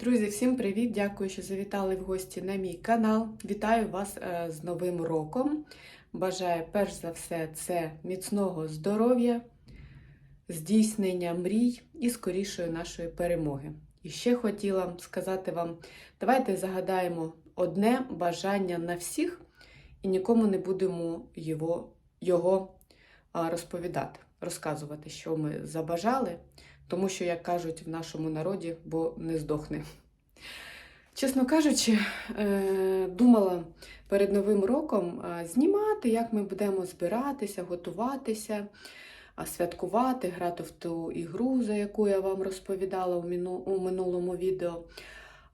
Друзі, всім привіт! Дякую, що завітали в гості на мій канал. Вітаю вас е, з Новим роком. Бажаю перш за все це міцного здоров'я, здійснення мрій і скорішої нашої перемоги. І ще хотіла сказати вам: давайте загадаємо одне бажання на всіх і нікому не будемо його, його розповідати, розказувати, що ми забажали. Тому що, як кажуть в нашому народі, бо не здохне. Чесно кажучи, е, думала перед Новим роком е, знімати, як ми будемо збиратися, готуватися, святкувати, грати в ту ігру, за яку я вам розповідала у минулому відео.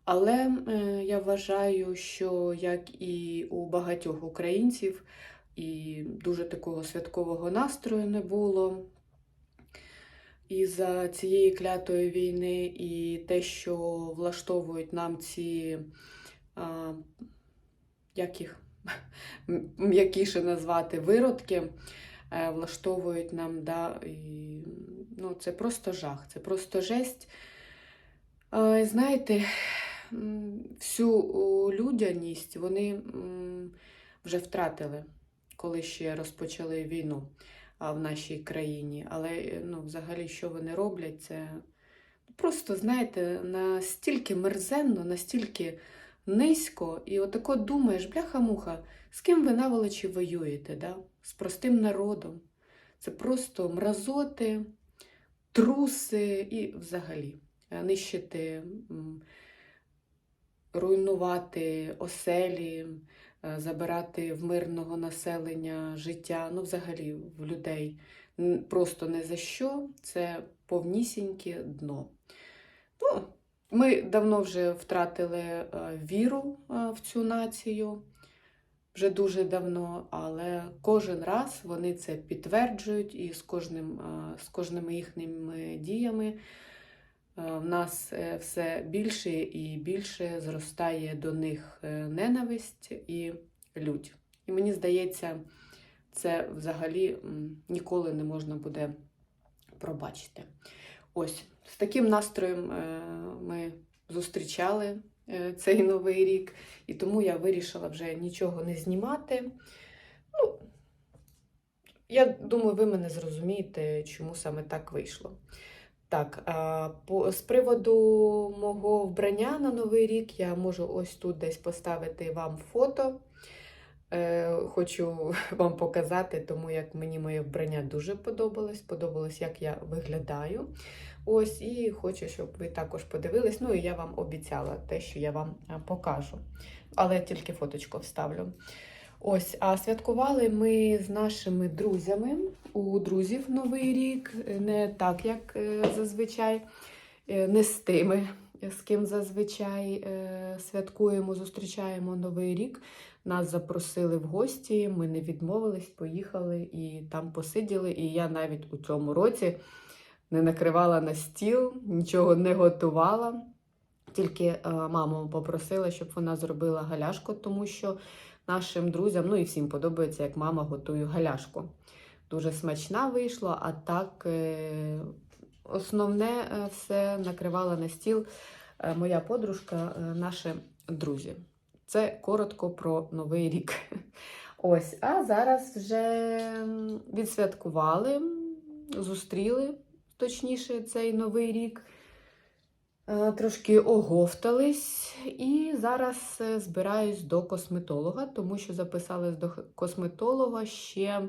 Але е, я вважаю, що як і у багатьох українців, і дуже такого святкового настрою не було із-за цієї клятої війни і те, що влаштовують нам ці, а, як їх м'якіше назвати, виродки, е, влаштовують нам, да, і, ну, це просто жах, це просто жесть. Е, Знаєте, всю людяність вони вже втратили, коли ще розпочали війну а, в нашій країні. Але е, ну, взагалі, що вони роблять, це просто, знаєте, настільки мерзенно, настільки низько, і отако думаєш, бляха-муха, з ким ви наволочі воюєте? Да? З простим народом. Це просто мразоти, труси і взагалі е, нищити, руйнувати оселі, забирати в мирного населення життя, ну, взагалі в людей. Просто не за що, це повнісіньке дно. Ну, ми давно вже втратили е, віру е, в цю націю, вже дуже давно, але кожен раз вони це підтверджують, і з кожним, е, з кожними їхніми діями е, в нас е, все більше і більше зростає до них е, ненависть і лють. І мені здається, це взагалі ніколи не можна буде пробачити. Ось з таким настроєм е, ми зустрічали е, цей новий рік, і тому я вирішила вже нічого не знімати. Ну, я думаю, ви мене зрозумієте, чому саме так вийшло. Так, з приводу мого вбрання на Новий рік я можу ось тут десь поставити вам фото. Е, хочу вам показати, тому як мені моє вбрання дуже подобалось. Подобалось, як я виглядаю. Ось, і хочу, щоб ви також подивились. Ну і я вам обіцяла те, що я вам покажу. Але тільки фоточку вставлю. Ось, а святкували ми з нашими друзями. У друзів Новий рік, е, не так, як е, зазвичай, е, не з тими, з ким зазвичай святкуємо, зустрічаємо Новий рік. Нас запросили в гості, ми не відмовились, поїхали і там посиділи. І я навіть у цьому році не накривала на стіл, нічого не готувала. Тільки маму попросила, щоб вона зробила галяшку, тому що нашим друзям, ну і всім подобається, як мама готує галяшку. Дуже смачна вийшла, а так е, основне е, все накривала на стіл е, моя подружка, наші друзі. Це коротко про новий рік. Ось, а зараз вже відсвяткували, зустріли точніше цей новий рік. Е, Трошки оговтались, і зараз е, збираюсь до косметолога, тому що записалась до косметолога ще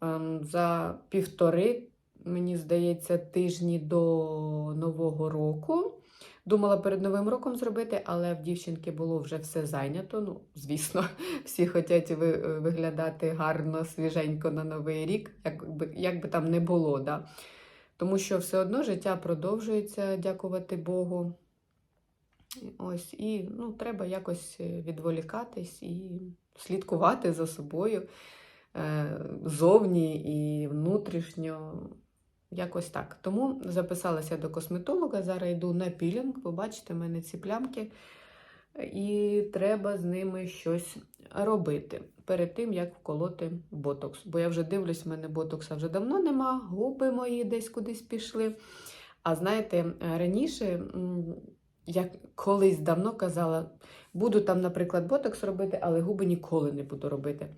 ем, за півтори, мені здається, тижні до Нового року. Думала перед Новим роком зробити, але в дівчинки було вже все зайнято. Ну, звісно, всі хочуть виглядати гарно, свіженько на Новий рік, як би, як би там не було. Да? Тому що все одно життя продовжується, дякувати Богу. Ось, і ну, треба якось е, відволікатись і слідкувати за собою е, зовні і внутрішньо. Якось так. Тому записалася до косметолога. Зараз йду на пілінг. Ви бачите, в мене ці плямки. І треба з ними щось робити перед тим, як вколоти ботокс. Бо я вже дивлюсь, в мене ботокса вже давно нема, губи мої десь кудись пішли. А знаєте, раніше я колись давно казала, буду там, наприклад, ботокс робити, але губи ніколи не буду робити.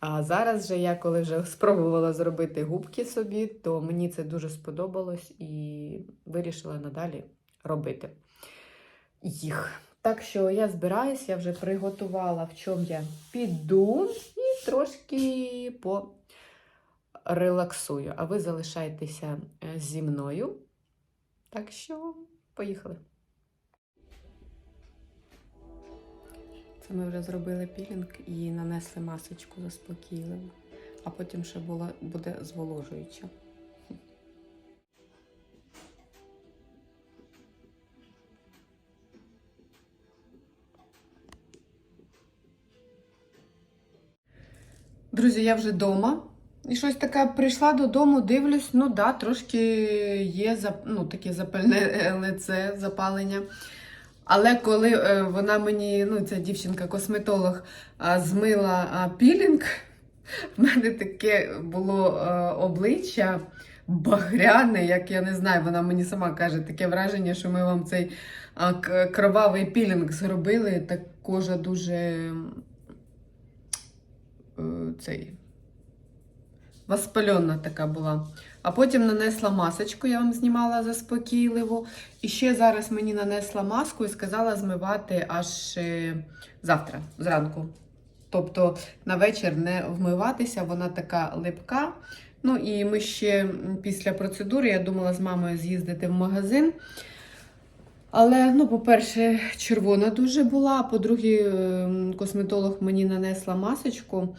А зараз же я, коли вже спробувала зробити губки собі, то мені це дуже сподобалось і вирішила надалі робити їх. Так що я збираюсь, я вже приготувала, в чому я піду, і трошки порелаксую. А ви залишайтеся е, зі мною. Так що, поїхали. Це ми вже зробили пілінг і нанесли масочку заспокійливу, а потім ще була, буде зволожуюча. Друзі, я вже вдома. І щось таке прийшла додому, дивлюсь, ну да, трошки є ну, таке запальне е, лице, запалення. Але коли е, вона мені, ну, ця дівчинка-косметолог, змила пілінг, в мене таке було е, обличчя багряне, як я не знаю, вона мені сама каже, таке враження, що ми вам цей кровавий пілінг зробили. Так кожа дуже е, цей воспальона така була. А потім нанесла масочку, я вам знімала заспокійливо. І ще зараз мені нанесла маску і сказала змивати аж е, завтра, зранку. Тобто на вечір не вмиватися, вона така липка. Ну і ми ще після процедури, я думала з мамою з'їздити в магазин. Але, ну, по-перше, червона дуже була. По-друге, ем, косметолог мені нанесла масочку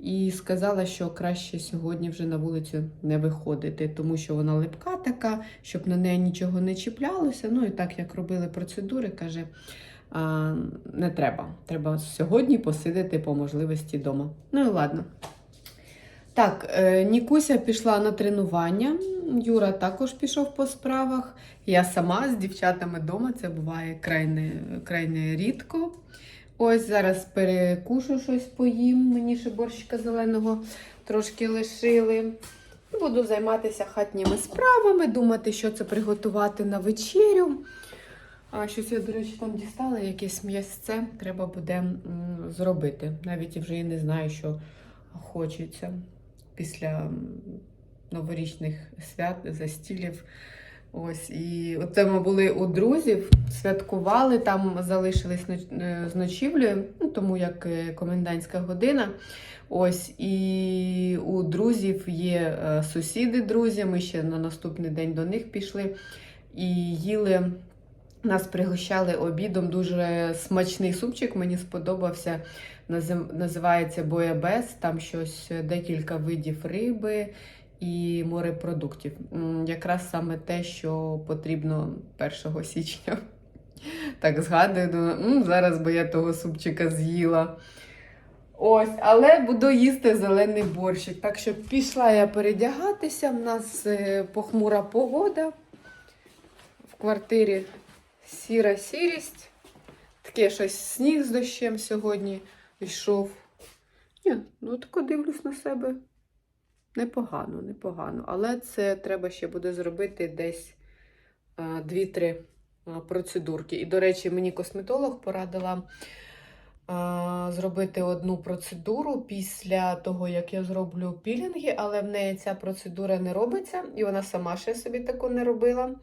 і сказала, що краще сьогодні вже на вулицю не виходити, тому що вона липка така, щоб на неї нічого не чіплялося. Ну і так як робили процедури, каже, а, не треба. Треба сьогодні посидити по можливості вдома. Ну і ладно. Так, е, Нікуся пішла на тренування. Юра також пішов по справах. Я сама з дівчатами вдома, це буває крайне, крайне рідко. Ось зараз перекушу щось поїм. Мені ще борщика зеленого трошки лишили. Буду займатися хатніми справами, думати, що це приготувати на вечерю. А щось я, до речі, там дістала якесь м'ясце, треба буде зробити. Навіть вже і не знаю, що хочеться після новорічних свят, застілів. Ось, і оце ми були у друзів, святкували, там залишились е, з ночівлею, ну, тому як е, комендантська година. Ось, і у друзів є е, сусіди, друзі. Ми ще на наступний день до них пішли і їли. Нас пригощали обідом дуже смачний супчик, мені сподобався. Назив- Називається боябес. Там щось е, декілька видів риби і морепродуктів. Якраз саме те, що потрібно 1 січня. Так згадую, думаю, зараз би я того супчика з'їла. Ось, але буду їсти зелений борщик. Так що пішла я передягатися. У нас е, похмура погода. В квартирі сіра сірість. Таке щось сніг з дощем сьогодні йшов. Ні, ну тако дивлюсь на себе. Непогано, непогано. Але це треба ще буде зробити десь е, 2-3 е, процедурки. І, до речі, мені косметолог порадила е, зробити одну процедуру після того, як я зроблю пілінги, але в неї ця процедура не робиться, і вона сама ще собі таку не робила.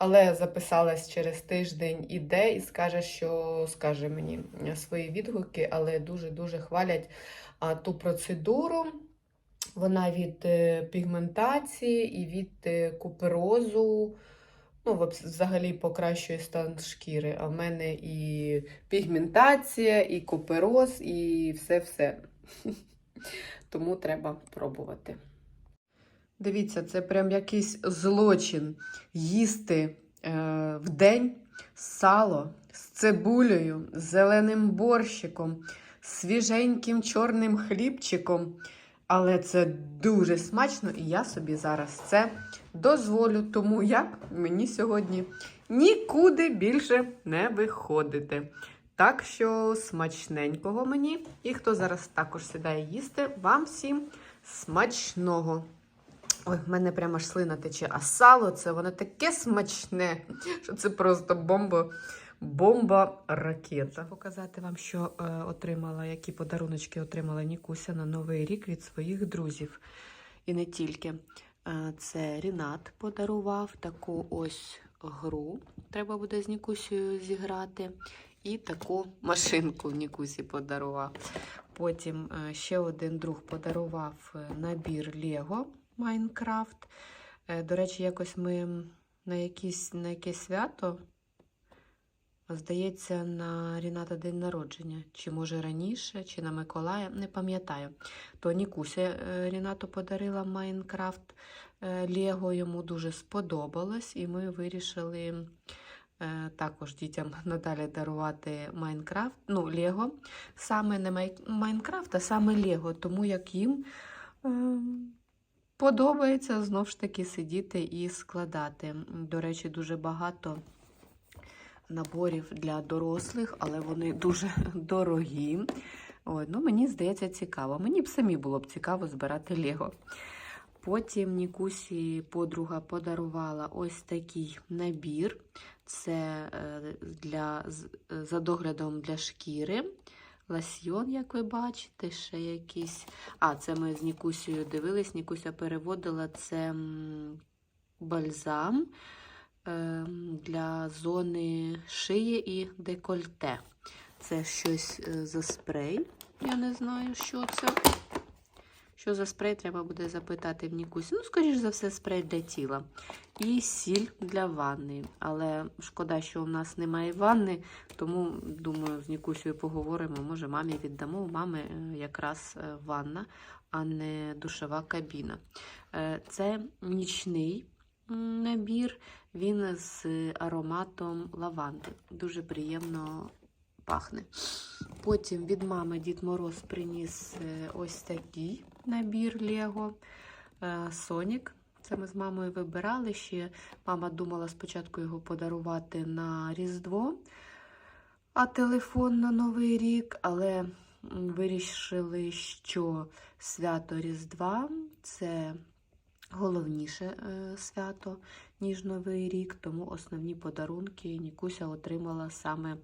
Але записалась через тиждень іде і скаже, що скаже мені свої відгуки, але дуже-дуже хвалять ту процедуру. Вона від е, пігментації і від е, куперозу. Ну, взагалі покращує стан шкіри. А в мене і пігментація, і купероз, і все-все. Тому треба пробувати. Дивіться, це прям якийсь злочин їсти е, в день сало з цибулею, з зеленим борщиком, свіженьким чорним хлібчиком. Але це дуже смачно, і я собі зараз це дозволю. Тому як мені сьогодні нікуди більше не виходити. Так що смачненького мені. І хто зараз також сідає їсти, вам всім смачного. Ой, в мене прямо аж слина тече. А сало це воно таке смачне, що це просто бомба. Бомба ракета. Показати вам, що е, отримала, які подаруночки отримала Нікуся на Новий рік від своїх друзів. І не тільки. Е, це Рінат подарував таку ось гру. Треба буде з Нікусею зіграти. І таку машинку Нікусі подарував. Потім е, ще один друг подарував е, набір Лего Майнкрафт. Е, До речі, якось ми на, якісь, на якесь свято, здається, на Ріната день народження, чи може раніше, чи на Миколая, не пам'ятаю. То Нікуся е, Рінату подарила Майнкрафт е, Лего, йому дуже сподобалось, і ми вирішили також дітям надалі дарувати Майнкрафт, ну, Лего. Саме не Майнкрафт, а саме Лего, тому як їм. Подобається знов ж таки сидіти і складати. До речі, дуже багато наборів для дорослих, але вони дуже дорогі. Ой, ну, мені здається, цікаво. Мені б самі було б цікаво збирати Лего. Потім Нікусі подруга подарувала ось такий набір. Це е, для, за доглядом для шкіри. Ласьйон, як ви бачите, ще якийсь. А, це ми з Нікусією дивились. Нікуся переводила це бальзам е, для зони шиї і декольте. Це щось е, за спрей. Я не знаю, що це. Що за спрей треба буде запитати в Нікусі. Ну, скоріш за все, спрей для тіла. І сіль для ванни. Але шкода, що у нас немає ванни, тому, думаю, з Нікусією поговоримо. Може, мамі віддамо. У мами е, якраз е, ванна, а не душова кабіна. Е, Це нічний набір, він з ароматом лаванди. Дуже приємно пахне. Потім від мами Дід Мороз приніс ось такий набір Лего Сонік. Це ми з мамою вибирали ще. Мама думала спочатку його подарувати на Різдво, а телефон на Новий рік, але вирішили, що свято Різдва це головніше е, свято, ніж Новий рік, тому основні подарунки Нікуся отримала саме е,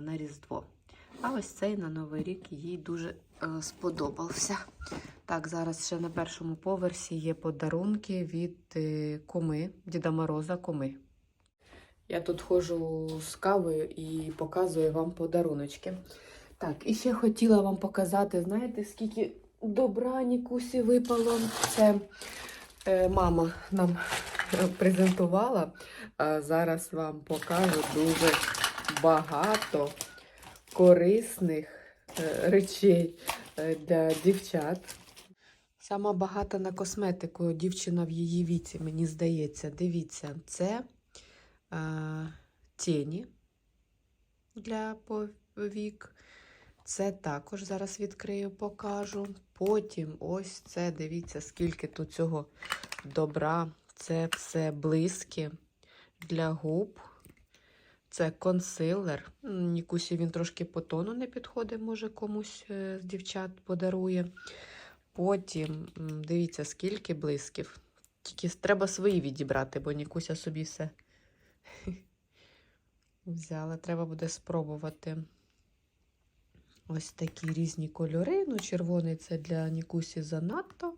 на Різдво. А ось цей на Новий рік їй дуже е, сподобався. Так, зараз ще на першому поверсі є подарунки від е, куми, Діда Мороза куми. Я тут ходжу з кавою і показую вам подаруночки. Так, і ще хотіла вам показати, знаєте, скільки добра Нікусі випало. Це е, мама нам е, презентувала. А зараз вам покажу дуже багато корисних е, речей е, для дівчат. Сама багата на косметику дівчина в її віці, мені здається. Дивіться, це е, тіні для повік. Це також зараз відкрию, покажу. Потім ось це, дивіться, скільки тут цього добра. Це все блиски для губ. Це консилер. Нікусі він трошки по тону не підходить, може комусь е, з дівчат подарує. Потім, дивіться, скільки блисків. Тільки треба свої відібрати, бо Нікуся собі все взяла. Треба буде спробувати. Ось такі різні кольори. Ну, червоний це для Нікусі занадто.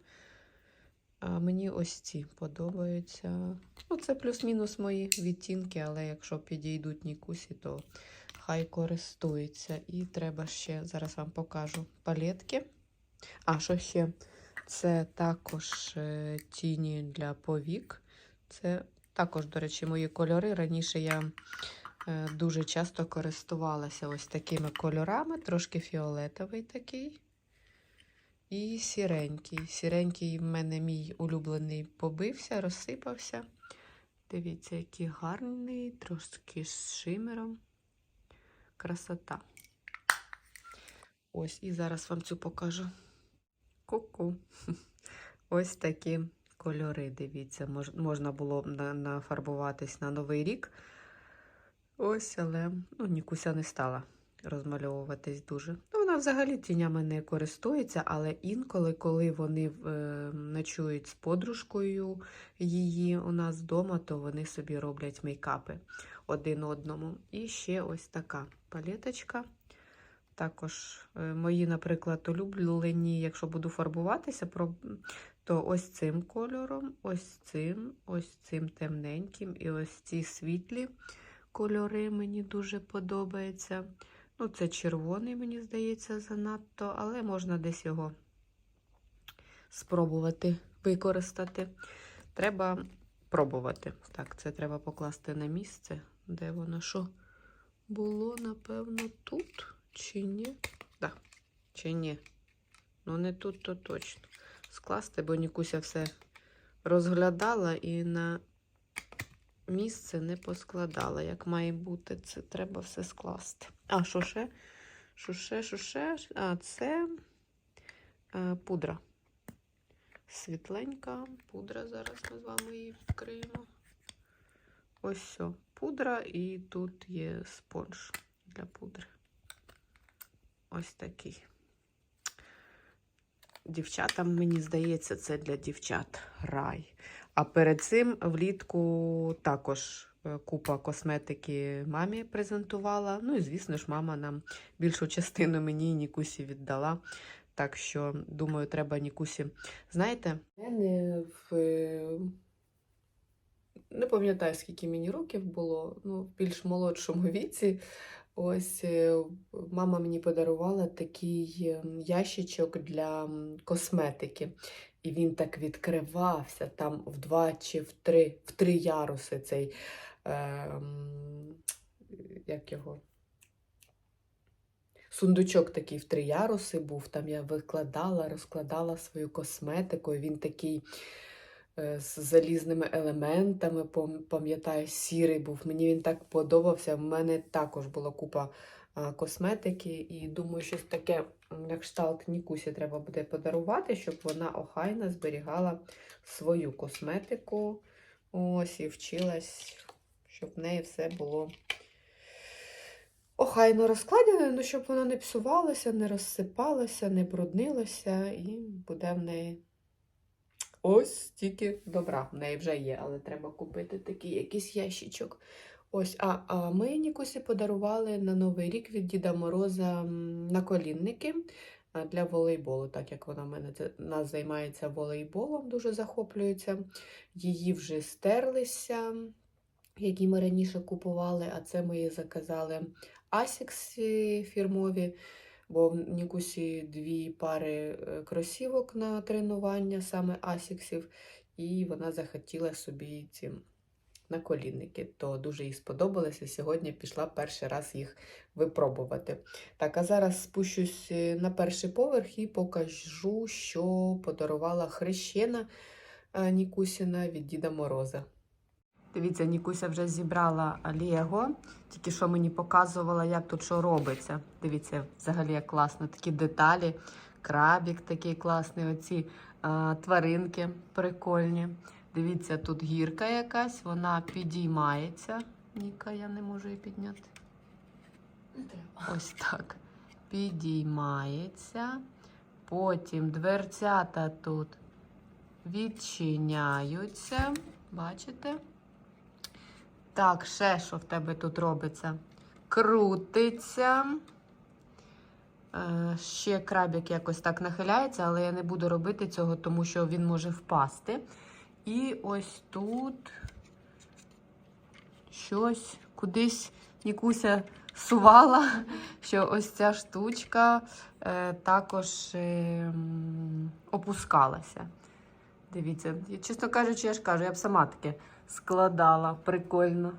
А мені ось ці подобаються. Ну, це плюс-мінус мої відтінки, але якщо підійдуть Нікусі, то хай користується. І треба ще, зараз вам покажу палетки. А, що ще? Це також е, тіні для повік. Це також, до речі, мої кольори. Раніше я е, дуже часто користувалася ось такими кольорами, трошки фіолетовий такий. І сіренький. Сіренький в мене мій улюблений побився, розсипався. Дивіться, який гарний, трошки з шимером. Красота. Ось, і зараз вам цю покажу. Ку-ку. Ось такі кольори, дивіться, мож, можна було на, нафарбуватись на Новий рік. Ось, але ну, Нікуся не стала розмальовуватись дуже. Взагалі тінями не користується, але інколи, коли вони е, ночують з подружкою її у нас вдома, то вони собі роблять мейкапи один одному. І ще ось така палеточка. Також е, мої, наприклад, улюблені, якщо буду фарбуватися, то ось цим кольором, ось цим, ось цим темненьким і ось ці світлі кольори мені дуже подобаються. Ну, це червоний, мені здається, занадто, але можна десь його спробувати використати. Треба пробувати. Так, це треба покласти на місце, де воно що було, напевно, тут чи ні? Да. Чи ні? Ну, не тут, то точно. Скласти, бо Нікуся все розглядала і на місце не поскладала. Як має бути, це треба все скласти. А, що ще? Що ще, що ще? А, це е, пудра. Світленька пудра. Зараз ми з вами її вкриємо. Ось все. Пудра, і тут є спонж для пудри. Ось такий. Дівчатам, мені здається, це для дівчат рай. А перед цим влітку також е, купа косметики мамі презентувала. Ну і, звісно ж, мама нам більшу частину мені і Нікусі віддала. Так що, думаю, треба Нікусі. Знаєте, мене в е, не пам'ятаю, скільки мені років було, ну, в більш молодшому віці. Ось е, мама мені подарувала такий ем, ящичок для косметики. І він так відкривався там в два чи в три, в три яруси цей. ем, як його? Сундучок такий в три яруси був. Там я викладала, розкладала свою косметику. і Він такий е, з залізними елементами, пам'ятаю, сірий був. Мені він так подобався. В мене також була купа косметики, і думаю, щось таке на кшталт Нікусі треба буде подарувати, щоб вона охайно зберігала свою косметику. Ось і вчилась, щоб в неї все було охайно розкладене, ну щоб воно не псувалося, не розсипалося, не бруднилося, і буде в неї ось стільки добра. В неї вже є, але треба купити такий якийсь ящичок. Ось, а, а ми Нікусі подарували на Новий рік від Діда Мороза наколінники для волейболу, так як вона в мене нас займається волейболом, дуже захоплюється. Її вже стерлися, які ми раніше купували, а це ми її заказали Asics фірмові, бо в Нікусі дві пари е, кросівок на тренування, саме Асіксів, і вона захотіла собі ці наколінники. То дуже їй сподобалося. Сьогодні пішла перший раз їх випробувати. Так, а зараз спущусь е, на перший поверх і покажу, що подарувала хрещена е, Нікусіна від Діда Мороза. Дивіться, Нікуся вже зібрала Лего, тільки що мені показувала, як тут що робиться. Дивіться, взагалі як класно, такі деталі, крабік такий класний, оці а, тваринки прикольні. Дивіться, тут гірка якась, вона підіймається. Ніка, я не можу її підняти. Не треба. Ось так. Підіймається. Потім дверцята тут відчиняються. Бачите? Так, ще що в тебе тут робиться? Крутиться. Е, ще крабик якось так нахиляється, але я не буду робити цього, тому що він може впасти. І ось тут щось кудись Нікуся сувала, що ось ця штучка е, також е, опускалася. Дивіться, я, чесно кажучи, я ж кажу, я б сама таке складала. Прикольно.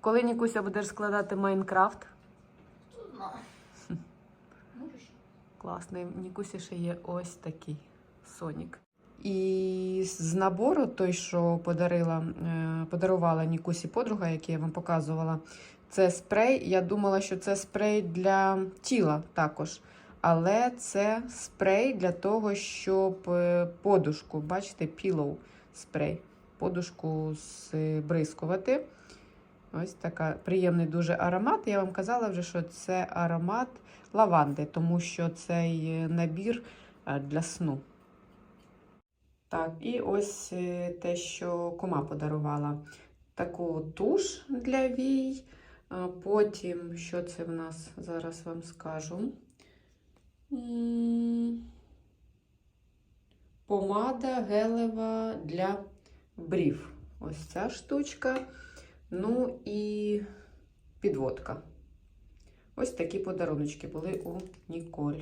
Коли Нікуся будеш складати Майнкрафт, класний. Нікусі ще є ось такий Сонік. І з набору, той, що подарила, е, подарувала Нікусі подруга, який я вам показувала, це спрей. Я думала, що це спрей для тіла також. Але це спрей для того, щоб е, подушку, бачите, pillow спрей, подушку збризкувати. Ось така приємний дуже аромат. Я вам казала вже, що це аромат лаванди, тому що цей е, набір е, для сну. Так, і ось те, що кума подарувала. Таку туш для вій. Потім, що це в нас? Зараз вам скажу. Помада гелева для брів. Ось ця штучка. Ну і підводка. Ось такі подаруночки були у Ніколь.